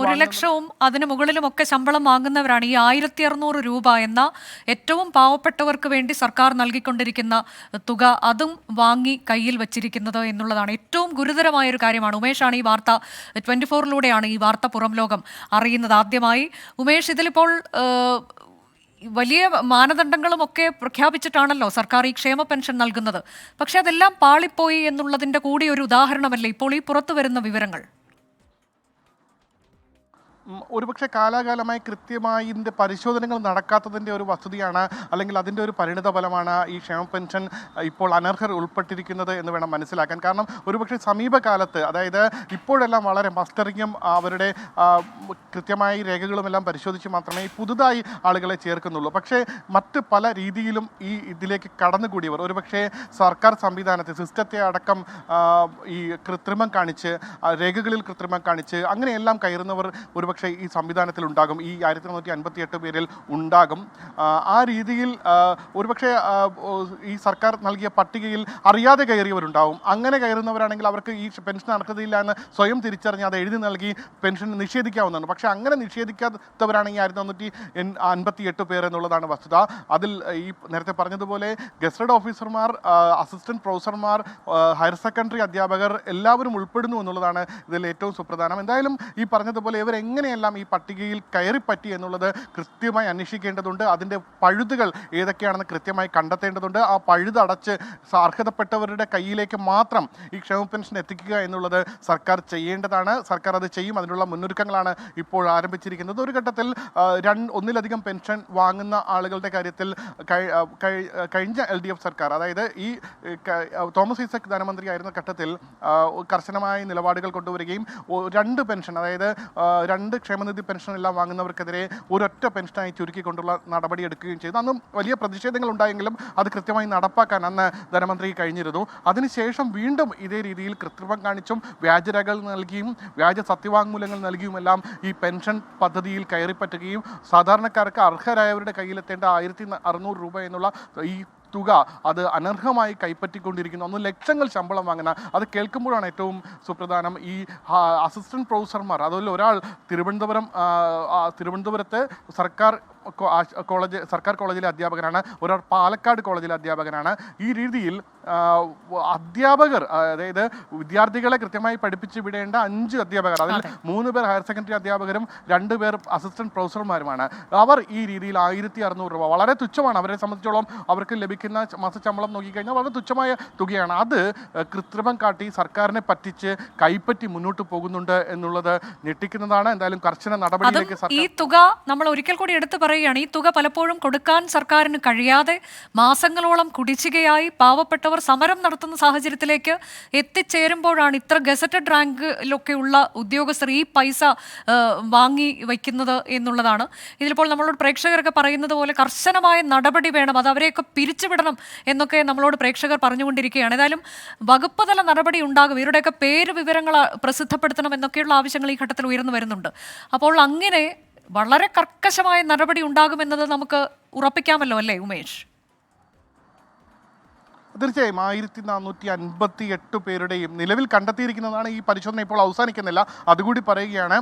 ഒരു ലക്ഷവും അതിന് മുകളിലും ഒക്കെ ശമ്പളം വാങ്ങുന്നവരാണ് ഈ ആയിരത്തി അറുന്നൂറ് രൂപ എന്ന ഏറ്റവും പാവപ്പെട്ടവർക്ക് വേണ്ടി സർക്കാർ നൽകിക്കൊണ്ടിരിക്കുന്ന തുക അതും വാങ്ങി കയ്യിൽ വച്ചിരിക്കുന്നത് എന്നുള്ളതാണ്. ഏറ്റവും ഗുരുതരമായ ഒരു കാര്യമാണ്. ഉമേഷാണ് ഈ വാർത്ത ട്വന്റി ഫോറിലൂടെയാണ് ഈ വാർത്ത പുറം ലോകം അറിയുന്നത്. ആദ്യമായി ഉമേഷ് ഇതിലിപ്പോൾ വലിയ മാനദണ്ഡങ്ങളും ഒക്കെ പ്രഖ്യാപിച്ചിട്ടാണല്ലോ സർക്കാർ ഈ ക്ഷേമ പെൻഷൻ നൽകുന്നത്. പക്ഷെ അതെല്ലാം പാളിപ്പോയി എന്നുള്ളതിന്റെ കൂടി ഒരു ഉദാഹരണമല്ലേ ഇപ്പോൾ ഈ പുറത്തു വരുന്ന വിവരങ്ങൾ? ഒരുപക്ഷെ കാലാകാലമായി കൃത്യമായി ഇതിന്റെ പരിശോധനകൾ നടക്കാത്തതിന്റെ ഒരു വസ്തുതയാണ് അല്ലെങ്കിൽ അതിന്റെ ഒരു പരിണിത ഫലമാണ് ഈ ക്ഷേമ പെൻഷൻ ഇപ്പോൾ അനർഹർ ഉൾപ്പെട്ടിരിക്കുന്നത് എന്ന് വേണം മനസ്സിലാക്കാൻ. കാരണം ഒരുപക്ഷെ സമീപകാലത്ത് അതായത് ഇപ്പോഴെല്ലാം വളരെ മസ്റ്ററിങ്ങും അവരുടെ കൃത്യമായി രേഖകളുമെല്ലാം പരിശോധിച്ച് മാത്രമേ പുതുതായി ആളുകളെ ചേർക്കുന്നുള്ളൂ. പക്ഷേ മറ്റ് പല രീതിയിലും ഈ ഇതിലേക്ക് കടന്നുകൂടിയവർ ഒരുപക്ഷെ സർക്കാർ സംവിധാനത്തെ സിസ്റ്റത്തെ അടക്കം ഈ കൃത്രിമം കാണിച്ച് രേഖകളിൽ കൃത്രിമം കാണിച്ച് അങ്ങനെയെല്ലാം കയറുന്നവർ ഒരുപക്ഷെ ഈ സംവിധാനത്തിൽ ഉണ്ടാകും ഈ ആയിരത്തി തൊണ്ണൂറ്റി അൻപത്തി എട്ട് പേരിൽ ഉണ്ടാകും. ആ, രീതിയിൽ ഒരുപക്ഷെ ഈ സർക്കാർ നൽകിയ പട്ടികയിൽ അറിയാതെ കയറിയവരുണ്ടാവും. അങ്ങനെ കയറുന്നവരാണെങ്കിൽ അവർക്ക് ഈ പെൻഷൻ അർഹതയില്ല എന്ന് സ്വയം തിരിച്ചറിഞ്ഞ് അത് എഴുതി നൽകി പെൻഷൻ നിഷേധിക്കാവുന്നതാണ്. പക്ഷേ അങ്ങനെ നിഷേധിക്കാത്തവരാണെങ്കിൽ ആയിരത്തി തൊണ്ണൂറ്റി അൻപത്തി എട്ട് പേർ എന്നുള്ളതാണ് വസ്തുത. അതിൽ ഈ നേരത്തെ പറഞ്ഞതുപോലെ ഗസ്റ്റഡ് ഓഫീസർമാർ അസിസ്റ്റന്റ് പ്രൊഫസർമാർ ഹയർ സെക്കൻഡറി അധ്യാപകർ എല്ലാവരും ഉൾപ്പെടുന്നു എന്നുള്ളതാണ് ഇതിൽ ഏറ്റവും സുപ്രധാനം. എന്തായാലും ഈ പറഞ്ഞതുപോലെ ഇവർ എങ്ങനെയെല്ലാം ഈ പട്ടികയിൽ കയറിപ്പറ്റി എന്നുള്ളത് കൃത്യമായി അന്വേഷിക്കേണ്ടതുണ്ട്? അതിന്റെ പഴുതുകൾ ഏതൊക്കെയാണെന്ന് കൃത്യമായി കണ്ടെത്തേണ്ടതുണ്ട്? ആ പഴുതടച്ച് അർഹതപ്പെട്ടവരുടെ കയ്യിലേക്ക് മാത്രം ഈ ക്ഷേമ പെൻഷൻ എത്തിക്കുക എന്നുള്ളത് സർക്കാർ ചെയ്യേണ്ടതാണ്. സർക്കാർ അത് ചെയ്യും. അതിനുള്ള മുന്നൊരുക്കങ്ങളാണ് ഇപ്പോൾ ആരംഭിച്ചിരിക്കുന്നത്. ഒരു ഘട്ടത്തിൽ രണ്ട് ഒന്നിലധികം പെൻഷൻ വാങ്ങുന്ന ആളുകളുടെ കാര്യത്തിൽ കഴിഞ്ഞ എൽ ഡി എഫ് സർക്കാർ അതായത് ഈ തോമസ് ഐസക് ധനമന്ത്രിയായിരുന്ന ഘട്ടത്തിൽ കർശനമായ നിലപാടുകൾ കൊണ്ടുവരികയും രണ്ട് പെൻഷൻ അതായത് ആ, രണ്ട് ക്ഷേമനിധി പെൻഷൻ എല്ലാം വാങ്ങുന്നവർക്കെതിരെ ഒരൊറ്റ പെൻഷനായി ചുരുക്കിക്കൊണ്ടുള്ള നടപടി എടുക്കുകയും ചെയ്തു. അന്നും വലിയ പ്രതിഷേധങ്ങൾ ഉണ്ടായെങ്കിലും അത് കൃത്യമായി നടപ്പാക്കാൻ അന്ന് ധനമന്ത്രി കഴിഞ്ഞിരുന്നു. അതിനുശേഷം വീണ്ടും ഇതേ രീതിയിൽ കൃത്രിമം കാണിച്ചും വ്യാജരകൾ നൽകിയും വ്യാജ സത്യവാങ്മൂലങ്ങൾ നൽകിയുമെല്ലാം ഈ പെൻഷൻ പദ്ധതിയിൽ കയറിപ്പറ്റുകയും സാധാരണക്കാർക്ക് അർഹരായവരുടെ കയ്യിലെത്തേണ്ട ആയിരത്തി അറുന്നൂറ് രൂപ എന്നുള്ള ഈ തുക അത് അനർഹമായി കൈപ്പറ്റിക്കൊണ്ടിരിക്കുന്നു. ഒന്ന് ലക്ഷങ്ങൾ ശമ്പളം വാങ്ങുന്ന അത് കേൾക്കുമ്പോഴാണ് ഏറ്റവും സുപ്രധാനം ഈ അസിസ്റ്റന്റ് പ്രൊഫസർമാർ അതുപോലെ ഒരാൾ തിരുവനന്തപുരം തിരുവനന്തപുരത്തെ സർക്കാർ കോളേജ് സർക്കാർ കോളേജിലെ അധ്യാപകനാണ്. ഒരാൾ പാലക്കാട് കോളേജിലെ അധ്യാപകനാണ്. ഈ രീതിയിൽ അധ്യാപകർ അതായത് വിദ്യാർത്ഥികളെ കൃത്യമായി പഠിപ്പിച്ച് വിടേണ്ട അഞ്ച് അധ്യാപകർ അതിൽ മൂന്ന് പേർ ഹയർ സെക്കൻഡറി അധ്യാപകരും രണ്ട് പേർ അസിസ്റ്റന്റ് പ്രൊഫസർമാരുമാണ്. അവർ ഈ രീതിയിൽ ആയിരത്തി അറുന്നൂറ് രൂപ വളരെ തുച്ഛമാണ്. അവരെ സംബന്ധിച്ചോളം അവർക്ക് ലഭിക്കുന്ന മാസശമ്പളം നോക്കിക്കഴിഞ്ഞാൽ വളരെ തുച്ഛമായ തുകയാണ്. അത് കൃത്രിമം കാട്ടി സർക്കാരിനെ പറ്റിച്ച് കൈപ്പറ്റി മുന്നോട്ട് പോകുന്നുണ്ട് എന്നുള്ളത് ഞെട്ടിക്കുന്നതാണ്. എന്തായാലും കർശന നടപടിയിലേക്ക് ഈ തുക നമ്മൾ ഒരിക്കൽ കൂടി എടുത്തു പറയുകയാണ് ഈ തുക പലപ്പോഴും കൊടുക്കാൻ സർക്കാരിന് കഴിയാതെ മാസങ്ങളോളം കുടിശ്ശികയായി പാവപ്പെട്ടവർ സമരം നടത്തുന്ന സാഹചര്യത്തിലേക്ക് എത്തിച്ചേരുമ്പോഴാണ് ഇത്ര ഗസറ്റഡ് റാങ്കിലൊക്കെയുള്ള ഉദ്യോഗസ്ഥർ ഈ പൈസ വാങ്ങി വയ്ക്കുന്നത് എന്നുള്ളതാണ്. ഇതിലിപ്പോൾ നമ്മളോട് പ്രേക്ഷകരൊക്കെ പറയുന്നത് പോലെ കർശനമായ നടപടി വേണം അത് അവരെയൊക്കെ പിരിച്ചുവിടണം എന്നൊക്കെ നമ്മളോട് പ്രേക്ഷകർ പറഞ്ഞുകൊണ്ടിരിക്കുകയാണ്. ഏതായാലും വകുപ്പ് തല നടപടി ഉണ്ടാകും ഇവരുടെയൊക്കെ പേര് വിവരങ്ങൾ പ്രസിദ്ധപ്പെടുത്തണം എന്നൊക്കെയുള്ള ആവശ്യങ്ങൾ ഈ ഘട്ടത്തിൽ ഉയർന്നു വരുന്നുണ്ട്. അപ്പോൾ അങ്ങനെ വളരെ കർക്കശമായ നടപടി ഉണ്ടാകുമെന്നത് നമുക്ക് ഉറപ്പിക്കാമല്ലോ അല്ലേ ഉമേഷ്? തീർച്ചയായും ആയിരത്തി നാനൂറ്റി അൻപത്തി എട്ട് പേരുടെയും നിലവിൽ കണ്ടെത്തിയിരിക്കുന്നതാണ് ഈ പരിശോധന ഇപ്പോൾ അവസാനിക്കുന്നില്ല. അതുകൂടി പറയുകയാണ്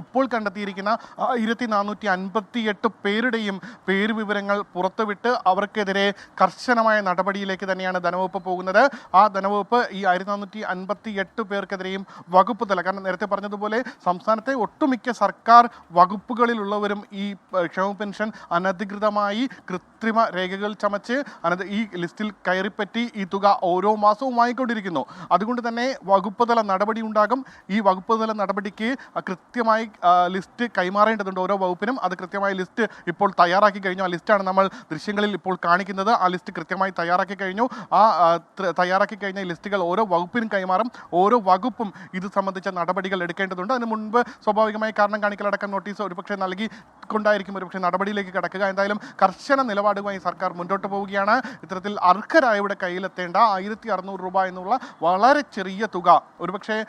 ഇപ്പോൾ കണ്ടെത്തിയിരിക്കുന്ന ആയിരത്തി നാനൂറ്റി അൻപത്തി എട്ട് പേരുടെയും പേര് വിവരങ്ങൾ പുറത്തുവിട്ട് അവർക്കെതിരെ കർശനമായ നടപടിയിലേക്ക് തന്നെയാണ് ധനവകുപ്പ് പോകുന്നത്. ആ ധനവകുപ്പ് ഈ ആയിരത്തി നാനൂറ്റി അൻപത്തി എട്ട് പേർക്കെതിരെയും വകുപ്പ് തല കാരണം നേരത്തെ പറഞ്ഞതുപോലെ സംസ്ഥാനത്തെ ഒട്ടുമിക്ക സർക്കാർ വകുപ്പുകളിലുള്ളവരും ഈ ക്ഷേമ പെൻഷൻ അനധികൃതമായി കൃത്രിമ രേഖകൾ ചമച്ച് അനധ ഈ ലിസ്റ്റിൽ കയറിപ്പറ്റി ഈ തുക ഓരോ മാസവും വാങ്ങിക്കൊണ്ടിരിക്കുന്നു. അതുകൊണ്ട് തന്നെ വകുപ്പ് തല നടപടി ഉണ്ടാകും. ഈ വകുപ്പ് തല നടപടിക്ക് കൃത്യമായി ആ, ലിസ്റ്റ് കൈമാറേണ്ടതുണ്ട് ഓരോ വകുപ്പിനും. അത് കൃത്യമായി ലിസ്റ്റ് ഇപ്പോൾ തയ്യാറാക്കി കഴിഞ്ഞു. ആ ലിസ്റ്റാണ് നമ്മൾ ദൃശ്യങ്ങളിൽ ഇപ്പോൾ കാണിക്കുന്നത്. ആ ലിസ്റ്റ് കൃത്യമായി തയ്യാറാക്കി കഴിഞ്ഞു. ആ ആ, തയ്യാറാക്കി കഴിഞ്ഞ ലിസ്റ്റുകൾ ഓരോ വകുപ്പിനും കൈമാറും. ഓരോ വകുപ്പും ഇത് സംബന്ധിച്ച നടപടികൾ എടുക്കേണ്ടതുണ്ട്. അതിന് മുൻപ് സ്വാഭാവികമായി കാരണം കാണിക്കലടക്കം നോട്ടീസ് ഒരുപക്ഷെ നൽകി കൊണ്ടായിരിക്കും ഒരുപക്ഷെ നടപടിയിലേക്ക് കടക്കുക. എന്തായാലും കർശന നിലപാടുമായി സർക്കാർ മുന്നോട്ട് പോവുകയാണ്. ഇത്തരത്തിൽ അർഹരായവരുടെ കയ്യിലെത്തേണ്ട ആയിരത്തി അറുന്നൂറ് രൂപ എന്നുള്ള വളരെ ചെറിയ തുക. ഒരുപക്ഷെ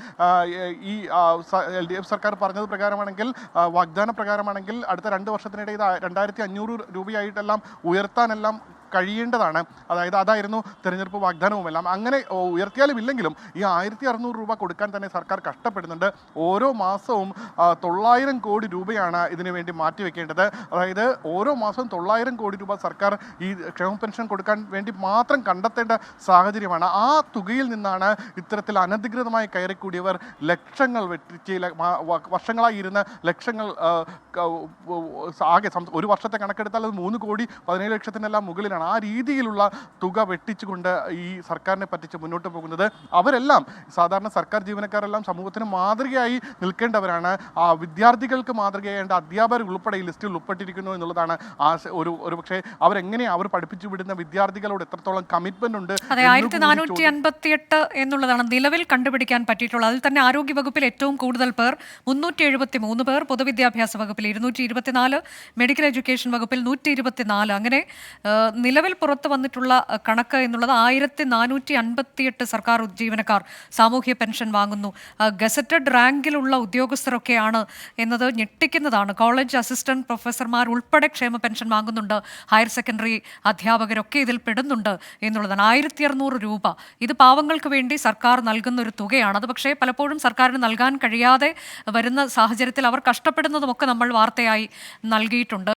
ഈ എൽ ഡി എഫ് സർക്കാർ പറഞ്ഞത് പ്രകാരമാണെങ്കിൽ വാഗ്ദാന പ്രകാരമാണെങ്കിൽ അടുത്ത രണ്ട് വർഷത്തിനിടെ ഇത് രണ്ടായിരത്തി അഞ്ഞൂറ് രൂപയായിട്ടെല്ലാം ഉയർത്താനെല്ലാം കഴിയേണ്ടതാണ്. അതായത് അതായിരുന്നു തെരഞ്ഞെടുപ്പ് വാഗ്ദാനവുമെല്ലാം. അങ്ങനെ ഉയർത്തിയാലും ഇല്ലെങ്കിലും ഈ ആയിരത്തി അറുന്നൂറ് രൂപ കൊടുക്കാൻ തന്നെ സർക്കാർ കഷ്ടപ്പെടുന്നുണ്ട്. ഓരോ മാസവും തൊള്ളായിരം കോടി രൂപയാണ് ഇതിനു വേണ്ടി മാറ്റിവെക്കേണ്ടത്. അതായത് ഓരോ മാസവും തൊള്ളായിരം കോടി രൂപ സർക്കാർ ഈ ക്ഷേമ പെൻഷൻ കൊടുക്കാൻ വേണ്ടി മാത്രം കണ്ടെത്തേണ്ട സാഹചര്യമാണ്. ആ തുകയിൽ നിന്നാണ് ഇത്തരത്തിൽ അനധികൃതമായി കയറിക്കൂടിയവർ ലക്ഷങ്ങൾ വെട്ടിച്ച് വർഷങ്ങളായി ഇരുന്ന ലക്ഷങ്ങൾ ആകെ ഒരു വർഷത്തെ കണക്കെടുത്താൽ അത് മൂന്ന് കോടി പതിനേഴ് ലക്ഷത്തിനെല്ലാം മുകളിലാണ്. ആ രീതിയിലുള്ള തുക വെട്ടിച്ചുകൊണ്ട് ഈ സർക്കാരിനെ പറ്റിച്ച് മുന്നോട്ട് പോകുന്നത്. അവരെല്ലാം സാധാരണ സർക്കാർ ജീവനക്കാരെല്ലാം സമൂഹത്തിന് മാതൃകയായി നിൽക്കേണ്ടവരാണ്. ആ വിദ്യാർത്ഥികൾക്ക് മാതൃകയായേണ്ട അധ്യാപകർ ഉൾപ്പെടെ ഈ ലിസ്റ്റിൽ ഉൾപ്പെട്ടിരിക്കുന്നു എന്നുള്ളതാണ് ആ ഒരു ഒരു പക്ഷേ അവരെങ്ങനെ അവർ പഠിപ്പിച്ചു വിടുന്ന വിദ്യാർത്ഥികളോട് എത്രത്തോളം കമ്മിറ്റ്മെന്റ് ഉണ്ട് അതെ ആയിരത്തി നാനൂറ്റി അൻപത്തിയെട്ട് എന്നുള്ളതാണ് നിലവിൽ കണ്ടുപിടിക്കാൻ പറ്റിയിട്ടുള്ളത്. അതിൽ തന്നെ ആരോഗ്യ വകുപ്പിൽ ഏറ്റവും കൂടുതൽ പേർ മുന്നൂറ്റി എഴുപത്തി മൂന്ന് പേർ പൊതുവിദ്യാഭ്യാസ വകുപ്പിൽ ഇരുന്നൂറ്റി ഇരുപത്തിനാല് മെഡിക്കൽ എഡ്യൂക്കേഷൻ വകുപ്പിൽ നൂറ്റി ഇരുപത്തിനാല് അങ്ങനെ നിലവിൽ പുറത്തു വന്നിട്ടുള്ള കണക്ക് എന്നുള്ളത് ആയിരത്തി നാനൂറ്റി അൻപത്തിയെട്ട് സർക്കാർ ജീവനക്കാർ സാമൂഹ്യ പെൻഷൻ വാങ്ങുന്നു. ഗസറ്റഡ് റാങ്കിലുള്ള ഉദ്യോഗസ്ഥരൊക്കെയാണ് എന്നത് ഞെട്ടിക്കുന്നതാണ്. കോളേജ് അസിസ്റ്റന്റ് പ്രൊഫസർമാർ ഉൾപ്പെടെ ക്ഷേമ പെൻഷൻ വാങ്ങുന്നുണ്ട്. ഹയർ സെക്കൻഡറി അധ്യാപകരൊക്കെ ഇതിൽ പെടുന്നുണ്ട് എന്നുള്ളതാണ്. ആയിരത്തി അറുന്നൂറ് രൂപ. ഇത് പാവങ്ങൾക്ക് വേണ്ടി സർക്കാർ നൽകുന്ന ഒരു തുകയാണ്. അത് പക്ഷേ പലപ്പോഴും സർക്കാരിന് നൽകാൻ കഴിയാതെ വരുന്ന സാഹചര്യത്തിൽ അവർ കഷ്ടപ്പെടുന്നതുമൊക്കെ നമ്മൾ വാർത്തയായി നൽകിയിട്ടുണ്ട്.